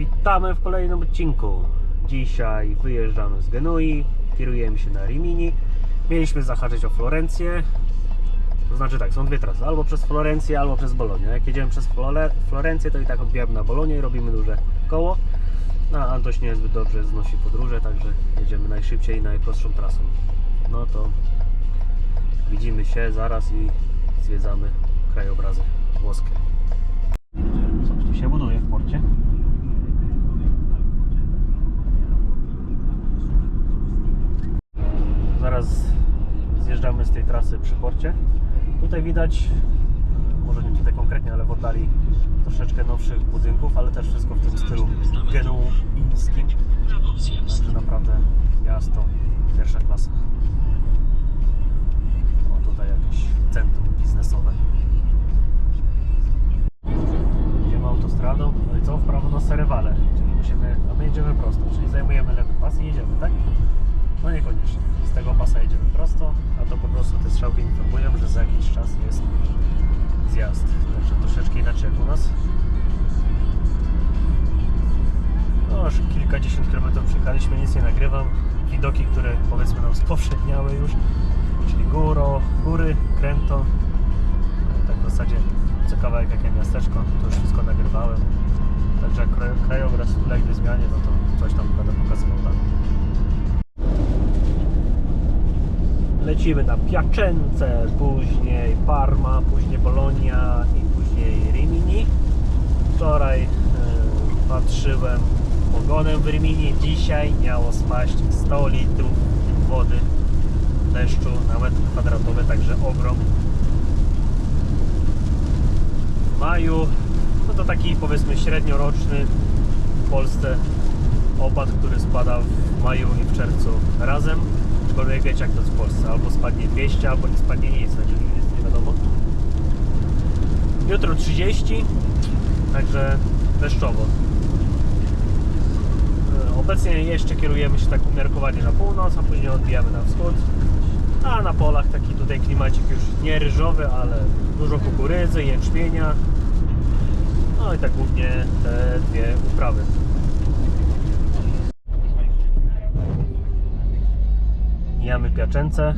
Witamy w kolejnym odcinku. Dzisiaj wyjeżdżamy z Genui, kierujemy się na Rimini. Mieliśmy zahaczyć o Florencję. To znaczy tak, są dwie trasy, albo przez Florencję, albo przez Bolonię. Jak jedziemy przez Flore- Florencję, to i tak odbijamy na Bolonię i robimy duże koło. No, a Antoś niezbyt dobrze znosi podróże, także jedziemy najszybciej i najprostszą trasą. No to widzimy się zaraz i zwiedzamy krajobrazy włoskie. Trasy przy porcie. Tutaj widać, może nie tutaj konkretnie, ale w oddali troszeczkę nowszych budynków, ale też wszystko w tym stylu genuińskim. Także naprawdę miasto pierwsza klasa. O, tutaj jakieś centrum biznesowe. Idziemy autostradą, no i co? W prawo na Serewale, czyli musimy, a my jedziemy prosto, czyli zajmujemy lewy pas i jedziemy, tak? No niekoniecznie. Z tego pasa jedziemy prosto, to po prostu te strzałki informują, że za jakiś czas jest zjazd. Także troszeczkę inaczej jak u nas. No już kilkadziesiąt kilometrów przyjechaliśmy, nic nie nagrywam. Widoki, które powiedzmy nam spowszedniały już, czyli góro, góry, kręto. No, tak w zasadzie co kawałek jakie miasteczko, to już wszystko nagrywałem. Także krajobraz ulegnie zmianie, no to coś tam będę pokazywał. Lecimy na Piacence, później Parma, później Bologna i później Rimini. Wczoraj e, patrzyłem pogodę w Rimini. Dzisiaj miało spaść 100 litrów wody deszczu na metr kwadratowy, także ogrom. W maju, no to taki powiedzmy średnioroczny w Polsce opad, który spada w maju i w czerwcu razem. Aczkolwiek wiecie jak to jest w Polsce, albo spadnie 200, albo nie spadnie nic, także nic nie wiadomo. Jutro 30, także deszczowo. E, Obecnie jeszcze kierujemy się tak umiarkowanie na północ, a później odbijamy na wschód. A na polach taki tutaj klimacik już nie ryżowy, ale dużo kukurydzy, jęczmienia. No i tak głównie te dwie uprawy. Mijamy Piaczęce.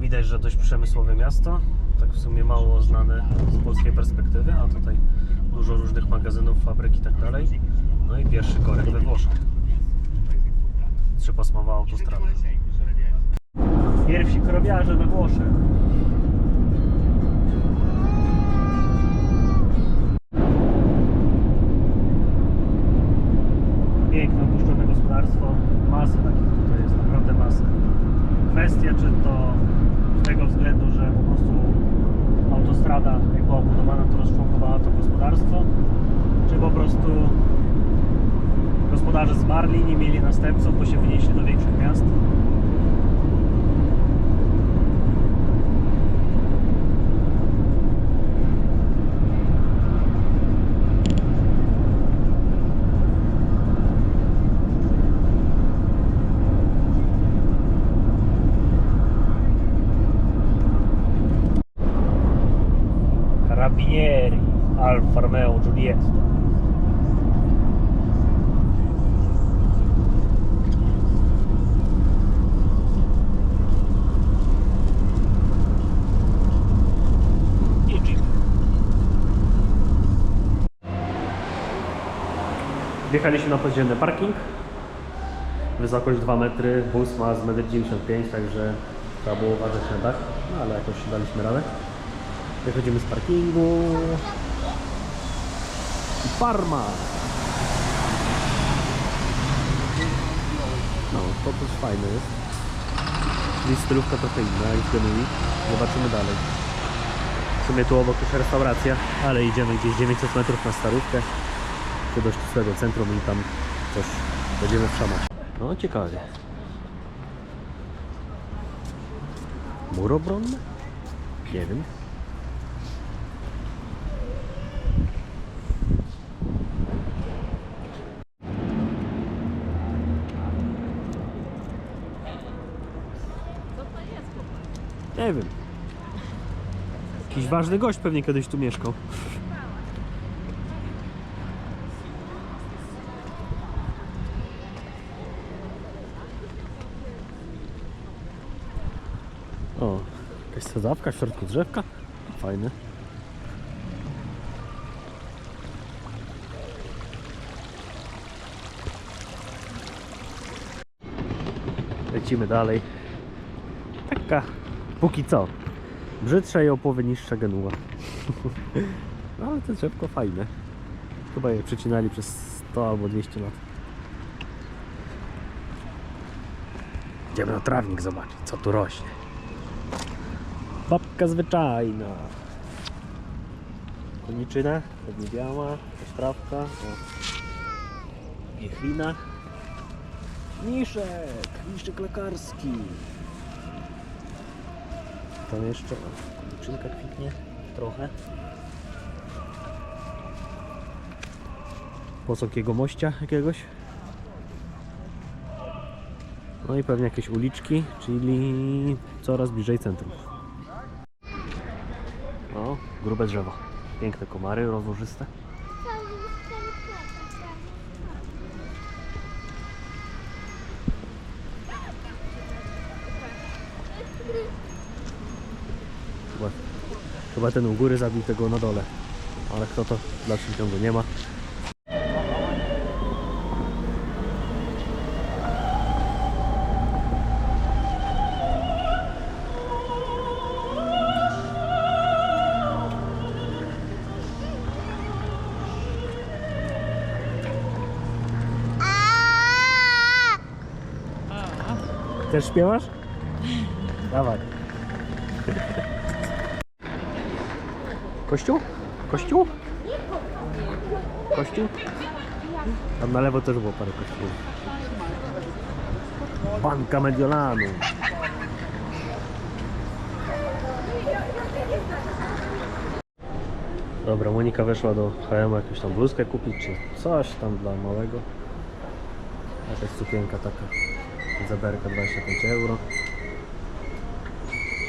Widać, że dość przemysłowe miasto. Tak w sumie mało znane z polskiej perspektywy, a tutaj dużo różnych magazynów, fabryk i tak dalej. No i pierwszy korek we Włoszech. Trzypasmowa autostrada. Pierwsi krowiarze we Włoszech. Piękne, opuszczone gospodarstwo. Masę takich tutaj masę. Kwestia, czy to z tego względu, że po prostu autostrada, jak była budowana, to rozczłonkowała to gospodarstwo, czy po prostu gospodarze zmarli, nie mieli następców, bo się wynieśli do większych miast. Romeo Giulietta. Wjechaliśmy na podziemny parking. Wysokość 2 metry, bus ma z 1,95 m, także trzeba było uważać na dach, no ale jakoś daliśmy radę. Wychodzimy z parkingu. Parma. No, to też fajne jest. Czyli stylówka trochę inna niż Genui. Zobaczymy dalej. W sumie tu obok już restauracja, ale idziemy gdzieś 900 metrów na starówkę. Do dość centrum i tam coś będziemy wszamać. No, ciekawie. Mur obronny? Nie wiem. Nie wiem. Jakiś ważny gość pewnie kiedyś tu mieszkał. O, jakaś sadzawka w środku drzewka. Fajny. Lecimy dalej. Taka póki co, brzydsza i o połowę niższa Genua. No ale to drzewko fajne. Chyba je przecinali przez 100 albo 200 lat. Idziemy na trawnik zobaczyć, co tu rośnie. Babka zwyczajna. Koniczyna, pewnie biała, jakaś trawka. O. Piechlina. Niszek, niszek lekarski. Tam jeszcze o, koniczynka kwitnie trochę. Posąg jego mościa jakiegoś. No i pewnie jakieś uliczki, czyli coraz bliżej centrum. O, grube drzewo. Piękne komary rozłożyste. Chyba ten u góry zabił tego na dole. Ale kto to w dalszym ciągu nie ma. Też śpiewasz? Dawaj. Kościół? Kościół? Kościół? Tam na lewo też było parę kościółów. Banka Mediolanu. Dobra, Monika weszła do H&M jakąś tam bluzkę kupić, czy coś tam dla małego. Jakaś sukienka taka. Zaberka 25 euro.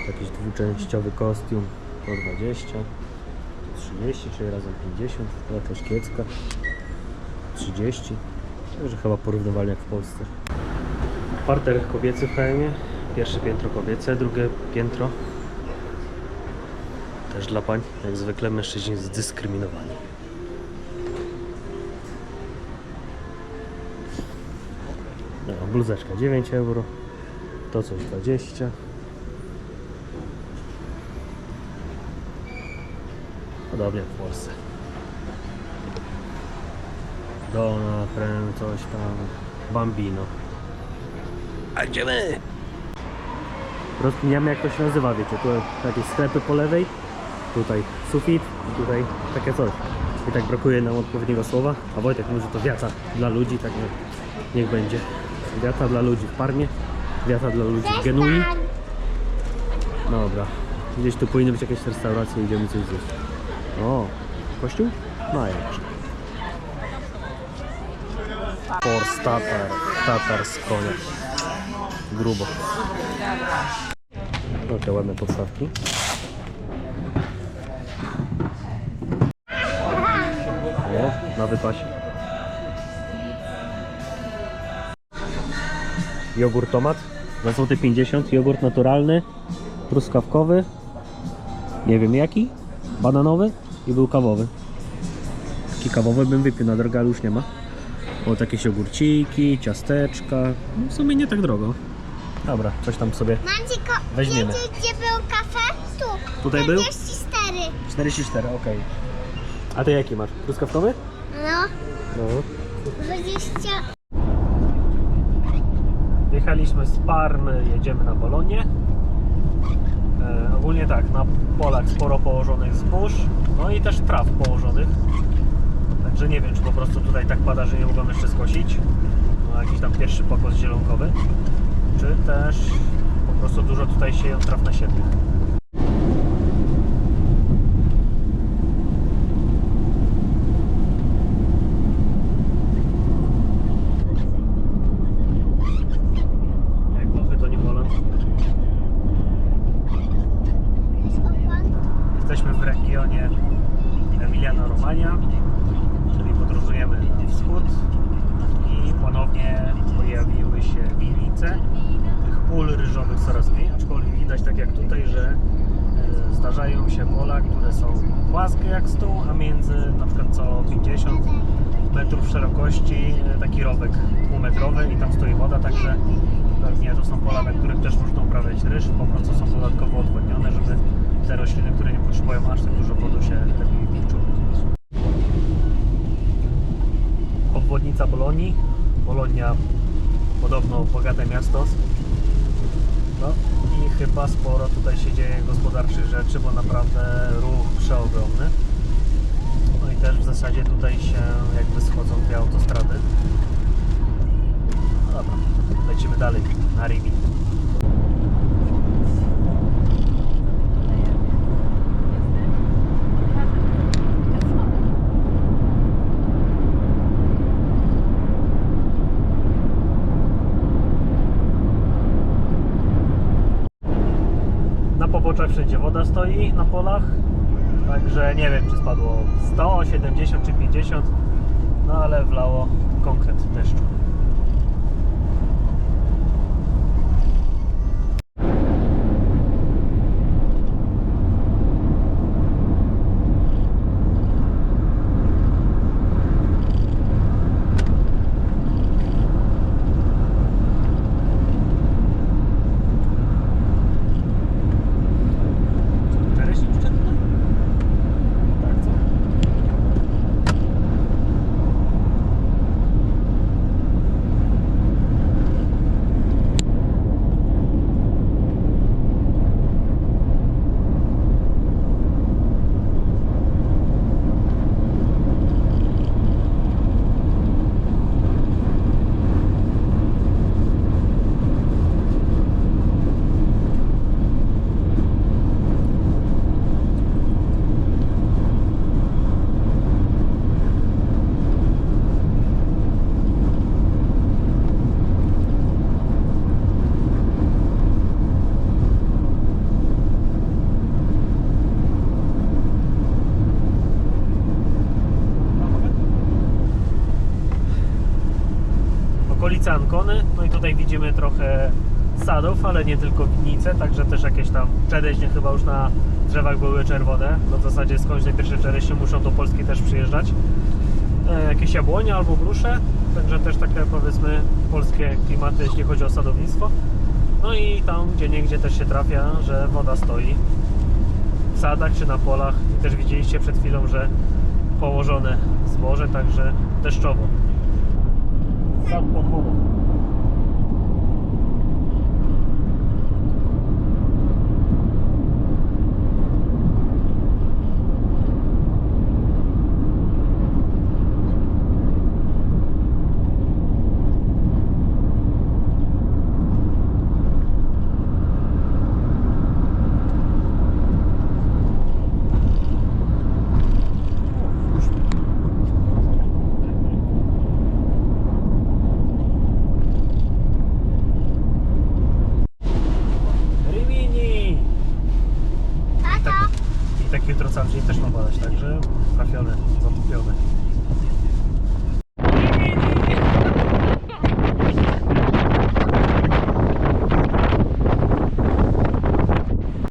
Jakiś dwuczęściowy kostium po 20. 30, czyli razem 50. To jakaś kiecka. 30. Także chyba porównywalnie jak w Polsce. Parter kobiecy w HM. Pierwsze piętro kobiece, drugie piętro też dla pań. Jak zwykle mężczyźni zdyskryminowani. No, bluzeczka 9 euro. To coś 20. Podobnie jak w Polsce. Dona, Fren, coś tam. Bambino. A gdzie my? Rozkminiamy jak to się nazywa, wiecie, tu jakieś sklepy po lewej, tutaj sufit i tutaj takie coś. I tak brakuje nam odpowiedniego słowa, a Wojtek mówi, że to wiata dla ludzi, tak nie, niech będzie. Wiata dla ludzi w Parmie, wiata dla ludzi w Genui. Dobra, gdzieś tu powinny być jakieś restauracje, idziemy coś zjeść. O, kościół? No jeszcze. Force Tatar, Tatar z konia. Grubo. No te ładne podstawki. O, na wypasie. Jogurt tomat za złoty 50, jogurt naturalny, truskawkowy, nie wiem jaki, bananowy i był kawowy. Taki kawowy bym wypił na drogę, ale już nie ma. O, jakieś ogórciki, ciasteczka, no w sumie nie tak drogo. Dobra, coś tam sobie Weźmiemy. wiecie gdzie było kafe? Tu. Tutaj był? 44. 44, ok. A ty jaki masz? Truskawkowy? No, No. 20. Jechaliśmy z Parmy, jedziemy na Bolonię. E, ogólnie tak, na polach sporo położonych zbóż, no i też traw położonych. Także nie wiem, czy po prostu tutaj tak pada, że nie mogą jeszcze skosić. No, jakiś tam pierwszy pokos zielonkowy. Czy też po prostu dużo tutaj sieją traw na siebie. Jak Włochy to nie Holand. Jesteśmy w regionie Emiliano-Romagna, czyli podróżujemy na wschód i ponownie pojawiły się winnice. Tych pól ryżowych coraz mniej, aczkolwiek widać tak jak tutaj, że zdarzają się pola, które są płaskie jak stół, a między na przykład co 50 metrów szerokości e, taki rowek półmetrowy i tam stoi woda, także pewnie to są pola, na których też można uprawiać ryż, po prostu są dodatkowo odwodnione, żeby te rośliny, które nie potrzebują aż tak dużo wody się lepiej w nich czuły. Obwodnica Bolonii. Bolonia podobno bogate miasto. No i chyba sporo tutaj się dzieje gospodarczych rzeczy, bo naprawdę ruch przeogromny. No i też w zasadzie tutaj się jakby schodzą dwie autostrady. No dobra, lecimy dalej na Rimini. Woda stoi na polach. Także nie wiem, czy spadło 100, 70 czy 50, no ale wlało konkret deszczu. Czereśnik szczerny? Tak, co? Okolice Ancony. No i tutaj widzimy trochę sadów, ale nie tylko winnice, także też jakieś tam czereśnie chyba już na drzewach były czerwone. No w zasadzie skądś te pierwsze czereśnie muszą do Polski też przyjeżdżać. E, jakieś jabłonie albo grusze, także też takie powiedzmy polskie klimaty, jeśli chodzi o sadownictwo. No i tam gdzie niegdzie też się trafia, że woda stoi w sadach czy na polach. I też widzieliście przed chwilą, że położone zboże, także deszczowo. campo Juro.